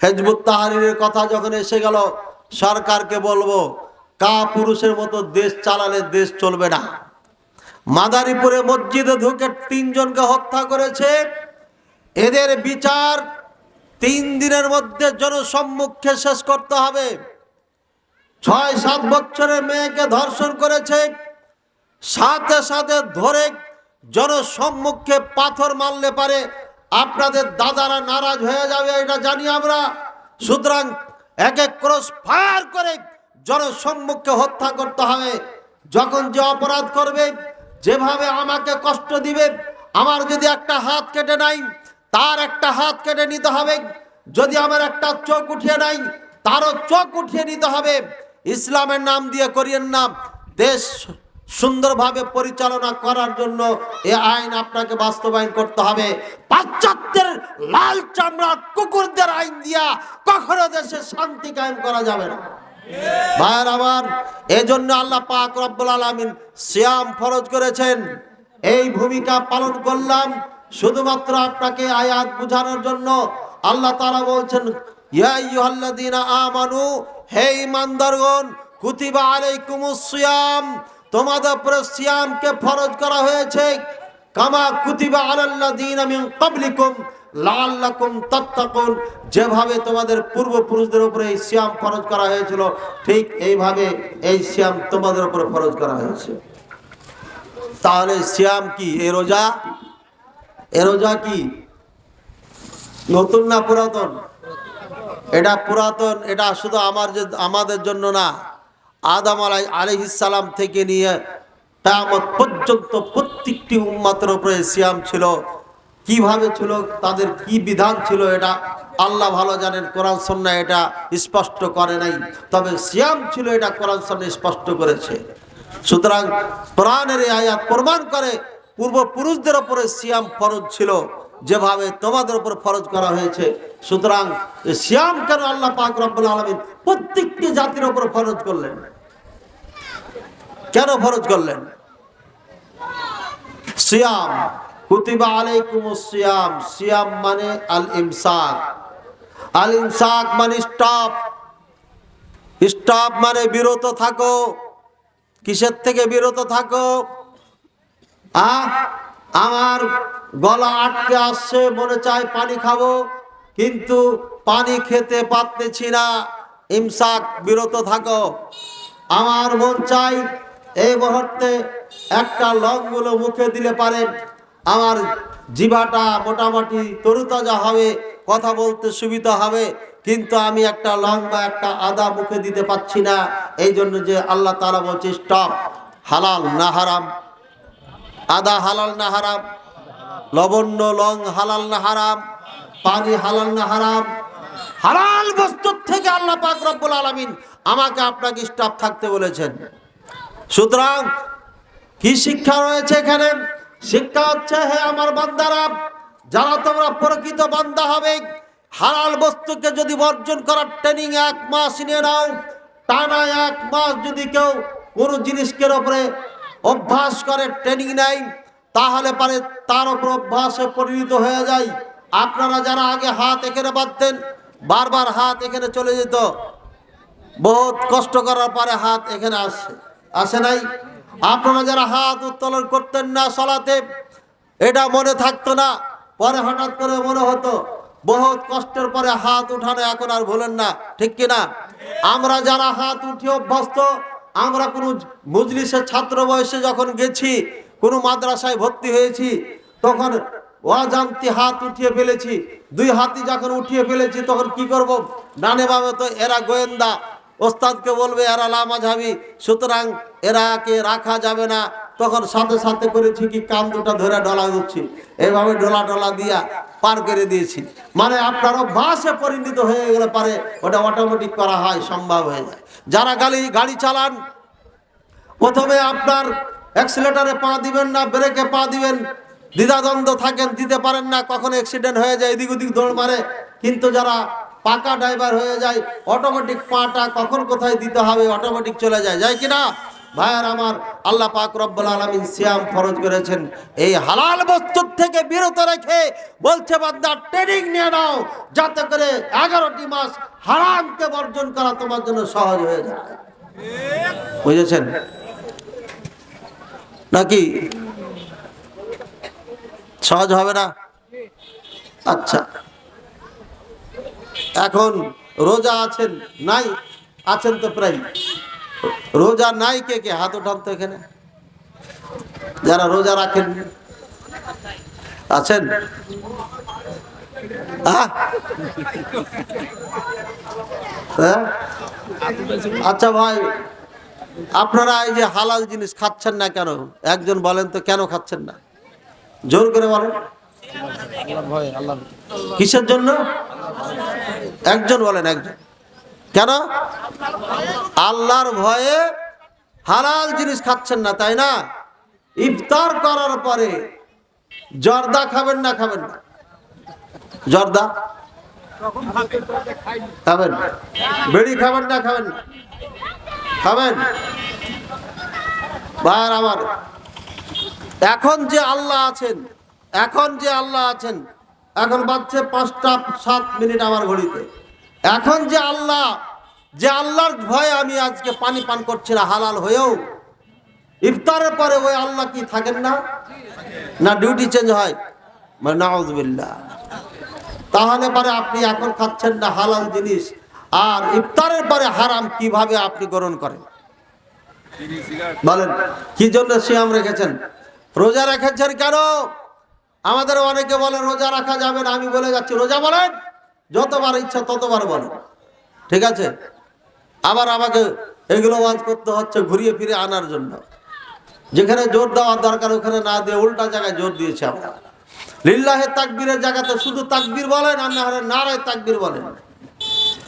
হেজবুত তাহারির কথা যখন এসে গেল, সরকারকে বলব, কা পুরুষের মতো দেশ চালালে দেশ চলবে না। মাদারীপুরে মসজিদে ঢুকে তিনজনকে হত্যা করেছে। এদের বিচার তিন দিনের মধ্যে জনসম্মুখে শেষ করতে হবে। ছয়, সাত বছরের মেয়েকে ধর্ষণ করেছে। সাথে সাথে ধরে জনসম্মুখে পাথর মারলে পারে আপনাদের দাদারা নারাজ হয়ে যাবে, এটা জানি আমরা। সুতরাং এক এক ক্রস ফায়ার করে জনসম্মুখে হত্যা করতে হবে। যখন যে অপরাধ করবে, যেভাবে আমাকে কষ্ট দিবে, আমার যদি একটা হাত কেটে নাই, তার একটা হাত কেটে নিতে হবে। যদি আমার একটা চোখ উঠিয়ে নাই, তারও চোখ উঠিয়ে নিতে হবে। ইসলামের নাম দিয়ে করিয়েন নাম দেশ সুন্দরভাবে পরিচালনা করার জন্য এ আইন আপনাকে বাস্তবায়ন করতে হবে। পাশ্চাত্যের লাল চামড়া কুকুরদের আইন দিয়া কখনো দেশে শান্তি কায়েম করা যাবে না। ভাইয়ের আমার, এজন্য আল্লাহ পাক রব্বুল আলামিন সিয়াম ফরজ করেছেন। এই ভূমিকা পালন করলাম শুধুমাত্র আপনাকে আয়াত বুঝানোর জন্য। আল্লাহ তাআলা বলছেন, ইয়া আমানু, হে ঈমানদারগণ, কুতিবা আলাইকুমুস সিয়াম। তোমাদের উপরে সিয়ামকে ফরজ করা হয়েছে। কামা কুতিবা আলাল্লাযীনা মিন ক্বাবলিকুম লাআল্লাকুম তাত্তাকুন। যেভাবে তোমাদের পূর্বপুরুষদের উপরে এই সিয়াম ফরজ করা হয়েছিল, ঠিক এইভাবে এই সিয়াম তোমাদের উপরে ফরজ করা হয়েছে। তাহলে সিয়াম কি? এ রোজা? এ রোজা কি? নতুন না পুরাতন? এটা পুরাতন, এটা শুধু আমার যে আমাদের জন্য না। আদম আলাই আলহিসাল্লাম থেকে নিয়ে কেয়ামত পর্যন্ত প্রত্যেকটি উম্মাতের উপরে সিয়াম ছিল। কীভাবে ছিল? তাদের কি বিধান ছিল এটা? আল্লাহ ভালো জানেন, কোরআন সন্না এটা স্পষ্ট করে নাই। তবে সিয়াম ছিল এটা কোরআন সন্না স্পষ্ট করেছে। সুতরাং কোরআনের আয়াত প্রমাণ করে পূর্বপুরুষদের ওপরে সিয়াম ফরজ ছিল। যেভাবে তোমাদের উপর ফরজ করা হয়েছে, সুতরাং সিয়াম কেন আল্লাহ পাক রব্বুল আলমিন প্রত্যেকটি জাতির উপর ফরজ করলেন? কেন ফরজ করলেন? সিয়াম, কুতিবা আলাইকুম সিয়াম সিয়াম মানে আল ইমসাক। আল ইমসাক মানে স্টপ। স্টপ মানে বিরত থাকো। কিসের থেকে বিরত থাকো? আ? আমার গলা আটকে আসছে, মনে চায় পানি খাব, কিন্তু পানি খেতে পারতেছি না। ইমসাক, বিরত থাকো। আমার মন চাই এই মুহূর্তে একটা লংগুলো মুখে দিলে পারে আমার জিভাটা মোটামুটি তরুতাজা হবে, কথা বলতে সুবিধা হবে, কিন্তু আমি একটা লং বা একটা আদা মুখে দিতে পাচ্ছি না। এই জন্য যে আল্লাহ তালা বলছে, স্টপ, হালাল না হারাম। আদা হালাল না হারাম, লবণ্য, লং হালাল না হারাম, পানি হালাল না হারাম, হালাল বস্তুর থেকে আল্লাহ পাক রব্বুল আলামিন আমাকে আপনাকে স্টাফ থাকতে বলেছেন। সুতরাং কি শিক্ষা রয়েছে এখানে? শিক্ষা হচ্ছে, হে আমার বান্দারা, যারা তোমরা প্রকৃত বান্দা হবে, হালাল বস্তুকে যদি বর্জন করার ট্রেনিং এক মাস নিয়ে নাও, টানা এক মাস যদি কেউ কোনো জিনিসকের ওপরে অভ্যাস করে ট্রেনিং নেয়, তাহলে পারে তার ওপর অভ্যাসে পরিণত হয়ে যায়। আপনারা যারা আগে হাত এখানে বাঁধতেন, বারবার হাত এখানে চলে যেত। বহুত কষ্ট করার পরে হাত এখানে আসে আসে নাই। আপনারা যারা হাত উত্তোলন করতেন না সলাতে, এটা মনে থাকতো না। পরে হঠাৎ করে মনে হতো, বহুত কষ্টের পরে হাত উঠানো এখন আর ভুলেন না, ঠিক কিনা? আমরা যারা হাত উঠিয়ে অভ্যস্ত আমরা কোনো মজলিসের ছাত্র বয়সে যখন গেছি, কোনো মাদ্রাসায় ভর্তি হয়েছি, তখন অজান্তি হাত উঠিয়ে ফেলেছি। দুই হাতি যখন উঠিয়ে ফেলেছি, তখন কি করব? ডানে বামে তো এরা গোয়েন্দা। ওস্তাদকে বলবে, এরা লামাঝাবি, সুতরাং এরাকে রাখা যাবে না। তখন সাথে সাথে করেছি কি, কান দুটা ধরে ডলা দিচ্ছি এইভাবে ডলা ডলা দিয়া পার করে দিয়েছি। মানে আপনার অভ্যাসে পরিণত হয়ে গেলে পারে ওটা অটোমেটিক করা হয়, সম্ভব হয়ে যায়। যারা গাড়ি গাড়ি চালান, প্রথমে আপনার অ্যাক্সিলেটারে পা দিবেন না ব্রেকে পা দিবেন। দ্বিধাদ্বন্দ্ব থাকেন, দিতে পারেন না, কখন অ্যাক্সিডেন্ট হয়ে যায়, এদিক ওদিক দৌড় মারে। কিন্তু যারা পাকা ড্রাইভার হয়ে যায় অটোমেটিক পাটা কখন কোথায় দিতে হবে অটোমেটিক চলে যায়। যায় কিনা? ভাইয়ার আমার আল্লাহ পাক রব্বুল আলামিন সিয়াম ফরজ করেছেন। এই হালাল বস্তুর থেকে বিরত রেখে বলছে, বান্দা, ট্রেনিং নিয়ে নাও, যাতে করে এগারোটি মাস হারামকে বর্জন করা তোমার জন্য সহজ হয়ে যায়। বুঝেছেন? নাকি? সহজ হবে না? আচ্ছা। এখন রোজা আছেন, নাই? আছেন তো প্রায়। রোজা নাই কে কে? হাত উঠান তো এখানে। যারা রোজা রাখেন। আছেন? হ্যাঁ? আচ্ছা ভাই আপনারা এই যে হালাল জিনিস খাচ্ছেন না কেন? একজন বলেন তো কেন খাচ্ছেন না? জোর করে বলেন। কিসের জন্য? একজন বলেন একজন। কেন? আল্লাহর ভয়ে হালাল জিনিস খাচ্ছেন না, তাই না? ইফতার করার পরে জর্দা খাবেন না খাবেন না? জর্দা? খাবেন? বেড়ি খাবেন না খাবেন না? খাবেন? ভাইয়ার আমার, এখন যে আল্লাহ আছেন, এখন যে আল্লাহ আছেন, এখন বাজছে পাঁচটা সাত মিনিট আমার ঘড়িতে। এখন যে আল্লাহ যে আল্লাহর ভয়ে আমি আজকে পানি পান করছি না, হালাল হয়েও। ইফতারের পরে ওই আল্লাহ কি, থাকেন না? না ডিউটি চেঞ্জ হয়? মানে নাউজবিল্লাহ। তাহলে পরে আপনি এখন খাচ্ছেন না হালাল জিনিস। আর ইফতারের পরে হারাম কীভাবে আপনি গ্রহণ করেন? বলেন, কি জন্য সিয়াম রেখেছেন? রোজা রেখেছেন কেন? আমাদের অনেকে বলে, রোজা রাখা যাবে না। আমি বলে যাচ্ছি, রোজা বলেন, যতবার ইচ্ছা ততবার বলেন। ঠিক আছে? আবার আমাকে এগুলো ওয়াজ করতে হচ্ছে ঘুরিয়ে ফিরে আনার জন্য। যেখানে জোর দেওয়ার দরকার, ওখানে না দিয়ে উল্টা জায়গায় জোর দিয়েছে আমরা। লিল্লাহে তাকবীরের জায়গাতে শুধু তাকবীর বলেন আর না হলে নারায় তাকবীর বলেন।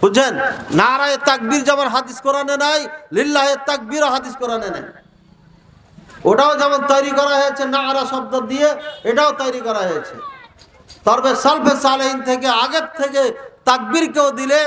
বুঝছেন? নারায় তাকবীর যেমন হাদিস কোরআনে নাই, লিল্লাহে তাকবীরও হাদিস কোরআনে নাই। ওটাও যেমন তৈরি করা হয়েছে নারা শব্দ দিয়ে, এটাও তৈরি করা হয়েছে। তবে সালফে সালেহিন থেকে আগের থেকে তাকবীর কেউ দিলে,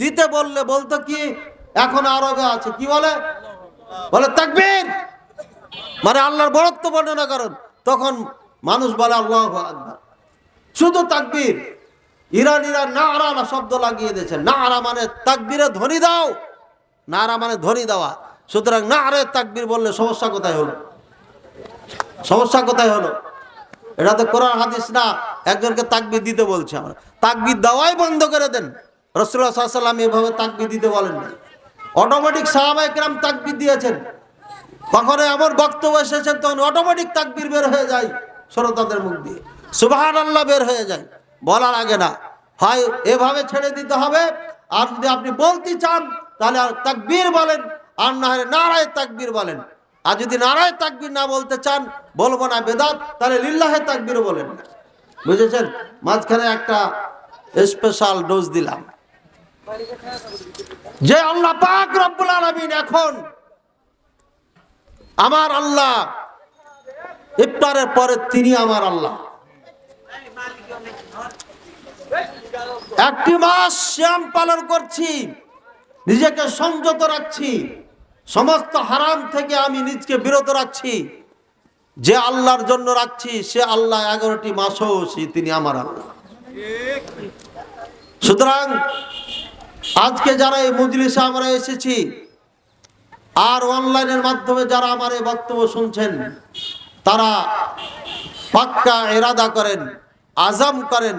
দিতে বললে বলতো কি এখন আরবে আছে। কি বলে? বলে, তাকবীর! মানে আল্লাহর বরত্ব বর্ণনা করেন। তখন মানুষ বলে, আল্লাহ আকবার! শুধু তাকবীর। ইরানিরা নারা না শব্দ লাগিয়ে দিয়েছে। না নারা মানে তাকবীরে ধ্বনি দাও। নারা মানে ধ্বনি দেওয়া। সুতরাং নারে তাকবীর বললে সমস্যা কোথায় হলো? সমস্যা কোথায় হলো? এটা তো কোরআন, হাদিস না। একজনকে তাকবির দিতে বলছে আমরা। তাকবির দেওয়াই বন্ধ করে দেন। রসুল্লাহ সাল্লাম এভাবে তাকবির দিতে বলেন না অটোমেটিক সাহাবাইকরাম তাকবির দিয়েছেন। কখনো এমন বক্তব্য এসেছেন তখন অটোমেটিক তাকবির বের হয়ে যায় শ্রোতাদের মুখ দিয়ে। সুবাহান আল্লাহ বের হয়ে যায়। বলার আগে না। হয় এভাবে ছেড়ে দিতে হবে। আর যদি আপনি বলতে চান, তাহলে তাকবীর বলেন। আর না হলে নারায় তাকবীর বলেন। আর যদি নারায় তাকবীর না বলতে চান, বলব না বেদাত, তাহলে লিল্লাহে তাকবীর বলেন বুঝেছেন? মাঝখানে একটা স্পেশাল ডোজ দিলাম। যে আল্লাহ পাক রব্বুল আলামিন এখন আমার আল্লাহ, ইফতারের পরে তিনি আমার আল্লাহ। একটি মাস শ্যাম পালন করছি, নিজেকে সংযত রাখছি, সমস্ত হারাম থেকে আমি নিজকে বিরত রাখছি, যে আল্লাহর জন্য রাখছি, সে আল্লাহ এগারোটি মাসও তিনি আমার আল্লাহ। সুতরাং আজকে যারা এই মজলিসে আমরা এসেছি আর অনলাইনের মাধ্যমে যারা আমার এই বক্তব্য শুনছেন, তারা পাক্কা এরাদা করেন, আজাম করেন,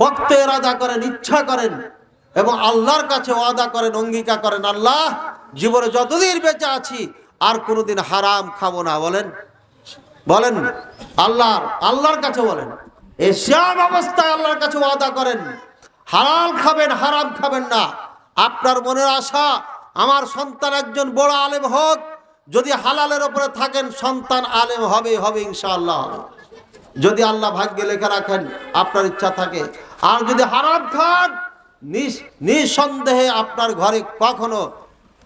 ভক্ত এরাদা করেন, ইচ্ছা করেন এবং আল্লাহর কাছে ওয়াদা করেন, অঙ্গীকার করেন, আল্লাহ জীবনে যতদিন বেঁচে আছি আর কোনোদিন হারাম খাব না, বলেন। বলেন, আল্লাহর আল্লাহর কাছে বলেন। এই শ্যাম অবস্থায় আল্লাহর কাছে ওয়াদা করেন। হালাল খাবেন, হারাম খাবেন না। আপনার মনের আশা, আমার সন্তান একজন বড় আলেম হোক, যদি হালালের ওপরে থাকেন, সন্তান আলেম হবে হবে ইনশাআল্লাহ। যদি আল্লাহ ভাগ্যে লেখা রাখেন, আপনার ইচ্ছা থাকে। আর যদি হারাম খান, নিস- নিঃসন্দেহে আপনার ঘরে কখনো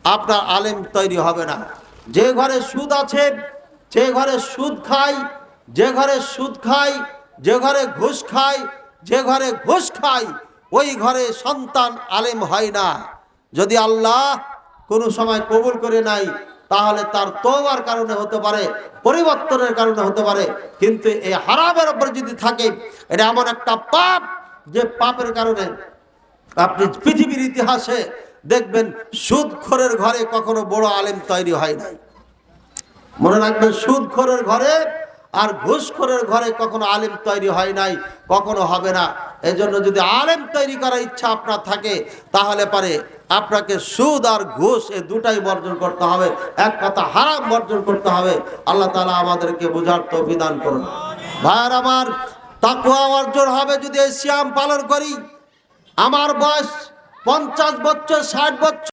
আপনার আলেম তৈরি হবে না। যে ঘরে সুদ আছে, যে ঘরে সুদ খায়, যে ঘরে সুদ খায়, যে ঘরে ঘুষ খায়, যে ঘরে ঘুষ খায় ওই ঘরে সন্তান আলেম হয় না। যদি আল্লাহ কোনো সময় কবুল করে নাই, তাহলে তার তোবার কারণে হতে পারে, পরিবর্তনের কারণে হতে পারে। কিন্তু এই হারামের উপর যদি থাকে, এটা এমন একটা পাপ যে পাপের কারণে আপনি পৃথিবীর ইতিহাসে দেখবেন, সুদখোরের ঘরে কখনো বড় আলেম তৈরি হয় নাই। মনে রাখবেন, সুদখোরের ঘরে আর ঘুষখোরের ঘরে কখনো আলেম তৈরি হয় নাই, কখনো হবে না। এজন্য যদি আলেম তৈরি করার ইচ্ছা আপনার থাকে, তাহলে পারে আপনাকে সুদ আর ঘুষ এই দুটাই বর্জন করতে হবে। এক কথা হারাম বর্জন করতে হবে। আল্লাহ তালা আমাদেরকে বোঝার তো বিধান করুন। ভাইয়ার আমার তাকুয়া অর্জন হবে যদি এই শ্যাম পালন করি। আমার বয়স পঞ্চাশ বছর, ষাট বছর।